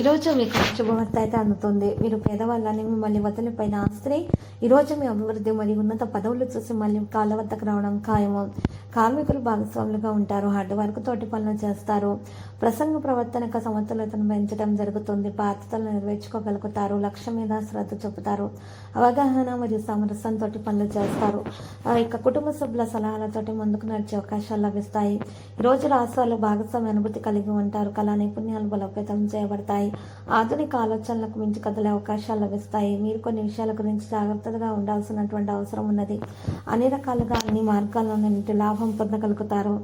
ఈరోజు మీకు శుభవార్త అయితే అందుతుంది. మీరు పేదవాళ్ళని మిమ్మల్ని వదిలిపోయిన ఆస్తి ఈరోజు మీ అభివృద్ధి మరియు ఉన్నత పదవులు చూసి మళ్ళీ కాళ్ళ వద్దకు రావడం ఖాయము. కార్మికులు భాగస్వాములుగా ఉంటారు. హార్డ్ వర్క్ తోటి పనులు చేస్తారు. ప్రసంగ ప్రవర్తనక సమతులతను పెంచడం జరుగుతుంది. బాధ్యతలు నెరవేర్చుకోగలుగుతారు. లక్ష్యం మీద శ్రద్ధ చూపుతారు. అవగాహన మరియు సామరస్యంతో పనులు చేస్తారు. ఆ యొక్క కుటుంబ సభ్యుల సలహాలతోటి ముందుకు నడిచే అవకాశాలు లభిస్తాయి. ఈరోజు రాష్ట్రాలు భాగస్వామ్య అనుభూతి కలిగి ఉంటారు. కళా నైపుణ్యాలు బలోపేతం చేయబడతాయి. ఆధునిక ఆలోచనలకు మించి కదిలే అవకాశాలు లభిస్తాయి. మీరు కొన్ని విషయాల గురించి జాగ్రత్తలుగా ఉండాల్సినటువంటి అవసరం ఉన్నది. అన్ని రకాలుగా అన్ని మార్గాల్లో నుండి లాభం పొందగలుగుతారు.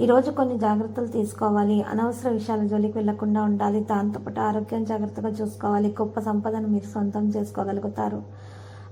ఈరోజు కొన్ని జాగ్రత్తలు తీసుకోవాలి. అనవసర విషయాల జోలికి వెళ్ళకుండా ఉండాలి. దాంతోపాటు ఆరోగ్యం జాగ్రత్తగా చూసుకోవాలి. గొప్ప సంపదను మీరు సొంతం చేసుకోగలుగుతారు.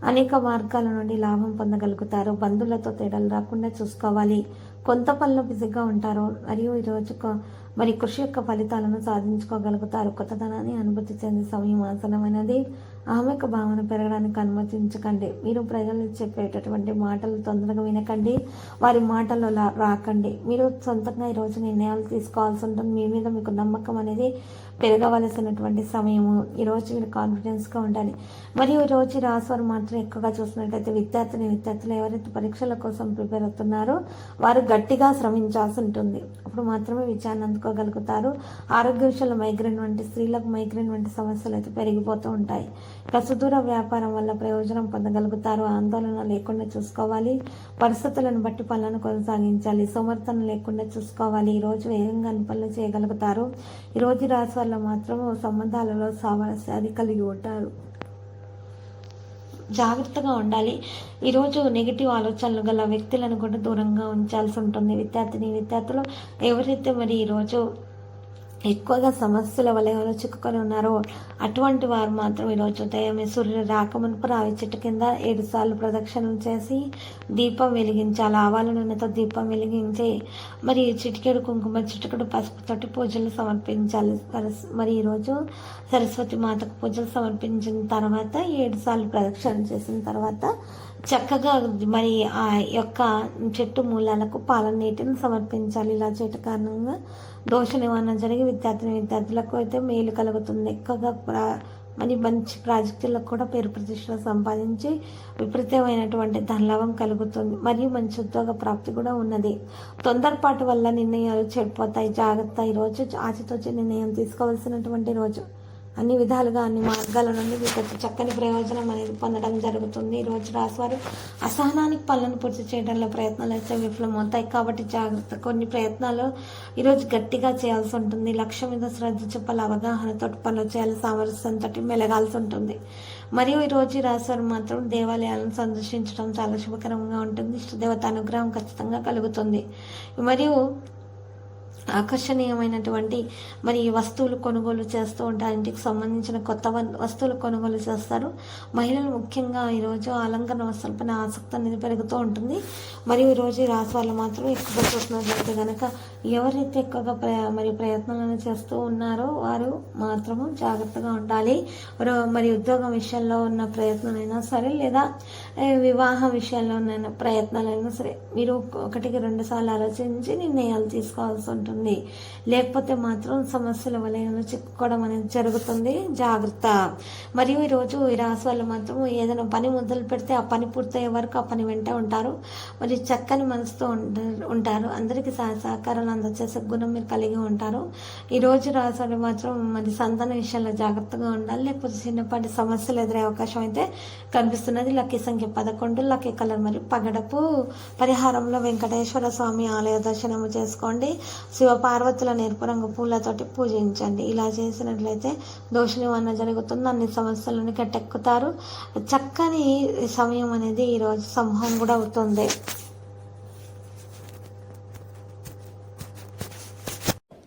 అనేక మార్గాల నుండి లాభం పొందగలుగుతారు. బంధువులతో తేడాలు రాకుండా చూసుకోవాలి. కొంత పనిలో బిజీగా ఉంటారు మరియు ఈరోజు మరి కృషి యొక్క ఫలితాలను సాధించుకోగలుగుతారు. కొత్తదనాన్ని అనుభూతి చెందే సమయం ఆసనమైనది ఆమెకు భావన పెరగడానికి అనుమతించకండి. మీరు ప్రజలు చెప్పేటటువంటి మాటలు తొందరగా వినకండి. వారి మాటల్లో లా- రాకండి. మీరు సొంతంగా ఈరోజు నిర్ణయాలు తీసుకోవాల్సి ఉంటుంది. మీ మీద మీకు నమ్మకం అనేది పెరగవలసినటువంటి సమయము. ఈరోజు మీరు కాన్ఫిడెన్స్గా ఉండాలి. మరియు ఈరోజు రాసువారు మాత్రం ఎక్కువగా చూసినట్లయితే విద్యార్థిని విద్యార్థులు ఎవరైతే పరీక్షల కోసం ప్రిపేర్ అవుతున్నారో వారు గట్టిగా శ్రమించాల్సి ఉంటుంది. అప్పుడు మాత్రమే విజయాన్ని అందుకోగలుగుతారు. ఆరోగ్య విషయంలో మైగ్రేన్ వంటి స్త్రీలకు మైగ్రేన్ వంటి సమస్యలు అయితే పెరిగిపోతూ ఉంటాయి. ఇక సుదూర వ్యాపారం వల్ల ప్రయోజనం పొందగలుగుతారు. ఆందోళన లేకుండా చూసుకోవాలి. పరిస్థితులను బట్టి పనులను కొనసాగించాలి. సమర్థన లేకుండా చూసుకోవాలి. ఈరోజు వేగంగా పనులు చేయగలుగుతారు. ఈరోజు ఈ రాశి వల్ల మాత్రం సంబంధాలలో సామరస్యాన్ని కలిగి ఉంటారు. జాగ్రత్తగా ఉండాలి. ఈరోజు నెగిటివ్ ఆలోచనలు గల వ్యక్తులను కూడా దూరంగా ఉంచాల్సి ఉంటుంది. విద్యార్థిని విద్యార్థులు ఎవరైతే మరి ఈరోజు ఎక్కువగా సమస్యల వలయంలో చిక్కుకొని ఉన్నారో అటువంటి వారు మాత్రం ఈరోజు ఉదయమే సూర్యుడు రాకమునుపు రావి చెట్టు కింద ఏడు సార్లు ప్రదక్షిణలు చేసి దీపం వెలిగించాలి ఆవాల నూనెతో దీపం వెలిగించి మరి చిటికెడు కుంకుమ చిటికెడు పసుపుతోటి పూజలు సమర్పించాలి. సరస్- మరి ఈరోజు సరస్వతి మాతకు పూజలు సమర్పించిన తర్వాత ఏడు సార్లు ప్రదక్షిణ చేసిన తర్వాత చక్కగా మరి ఆ యొక్క చెట్టు మూలాలకు పాల నీటిని సమర్పించాలి. ఇలా చేయటం కారణంగా దోష నివారణ జరిగి విద్యార్థిని విద్యార్థులకు అయితే మేలు కలుగుతుంది. ఎక్కువగా ప్రా మరి మంచి ప్రాజెక్టులకు కూడా పేరు ప్రతిష్టలు సంపాదించి విపరీతమైనటువంటి ధనలాభం కలుగుతుంది. మరియు మంచి ఉద్యోగ ప్రాప్తి కూడా ఉన్నది. తొందరపాటు వల్ల నిర్ణయాలు చెడిపోతాయి జాగ్రత్త. ఈరోజు ఆచితూచి నిర్ణయం తీసుకోవాల్సినటువంటి రోజు. అన్ని విధాలుగా అన్ని మార్గాల నుండి మీకు చక్కని ప్రయోజనం అనేది పొందడం జరుగుతుంది. ఈ రోజు రాశివారు అసహనానికి పనులను పూర్తి చేయడంలో ప్రయత్నాలు అయితే విఫలమవుతాయి. కాబట్టి జాగ్రత్త కొన్ని ప్రయత్నాలు ఈరోజు గట్టిగా చేయాల్సి ఉంటుంది. లక్ష్యం మీద శ్రద్ధ చెప్పాలి అవగాహనతో పనులు చేయాలి సామరస్యంతో మెలగాల్సి ఉంటుంది. మరియు ఈరోజు ఈ రాశివారు మాత్రం దేవాలయాలను సందర్శించడం చాలా శుభకరంగా ఉంటుంది. ఇష్టదేవత అనుగ్రహం ఖచ్చితంగా కలుగుతుంది. మరియు ఆకర్షణీయమైనటువంటి మరి వస్తువులు కొనుగోలు చేస్తూ ఉంటారు ఇంటికి సంబంధించిన కొత్త వ- వస్తువులు కొనుగోలు చేస్తారు. మహిళలు ముఖ్యంగా ఈరోజు అలంకరణ వస్తువులపైన ఆసక్తి అనేది పెరుగుతూ ఉంటుంది. మరియు ఈరోజు ఈ రాశి వాళ్ళు మాత్రం ఎక్కువగా చూసినట్లయితే కనుక ఎవరైతే ఎక్కువగా ప్ర మరి ప్రయత్నాలను చేస్తూ ఉన్నారో వారు మాత్రము జాగ్రత్తగా ఉండాలి. మరి ఉద్యోగం విషయంలో ఉన్న ప్రయత్నాలైనా సరే లేదా వివాహ విషయంలో విషయంలోనైనా ప్రయత్నాలైనా సరే మీరు ఒకటికి రెండు సార్లు ఆలోచించి నిర్ణయాలు తీసుకోవాల్సి ఉంటుంది. లేకపోతే మాత్రం సమస్యల వలయంలో చిక్కుకోవడం అనేది జరుగుతుంది. జాగ్రత్త. మరియు ఈరోజు ఈ రాశి వాళ్ళు మాత్రం ఏదైనా పని మొదలు పెడితే ఆ పని పూర్తయ్యే వరకు ఆ పని వెంట ఉంటారు. మరి చక్కని మనసుతో ఉంటారు. అందరికీ సహ సహకారాలు అందజేసే గుణం మీరు కలిగి ఉంటారు. ఈరోజు రాశి వాళ్ళు మాత్రం మరి సంతాన విషయంలో జాగ్రత్తగా ఉండాలి. లేకపోతే చిన్నపాటి సమస్యలు ఎదురే అవకాశం అయితే కనిపిస్తున్నది. లక్కీ సంఖ్య పదకొండు లక్కీ కలర్ మరియు పగడపు పరిహారంలో వెంకటేశ్వర స్వామి ఆలయ దర్శనము చేసుకోండి. శివపార్వతుల ఎరుపు రంగు పూలతోటి పూజించండి. ఇలా చేసినట్లయితే దోష నివారణ జరుగుతుంది అన్ని సమస్యలను కట్టెక్కుతారు చక్కని సమయం అనేది ఈరోజు సంభవం కూడా అవుతుంది.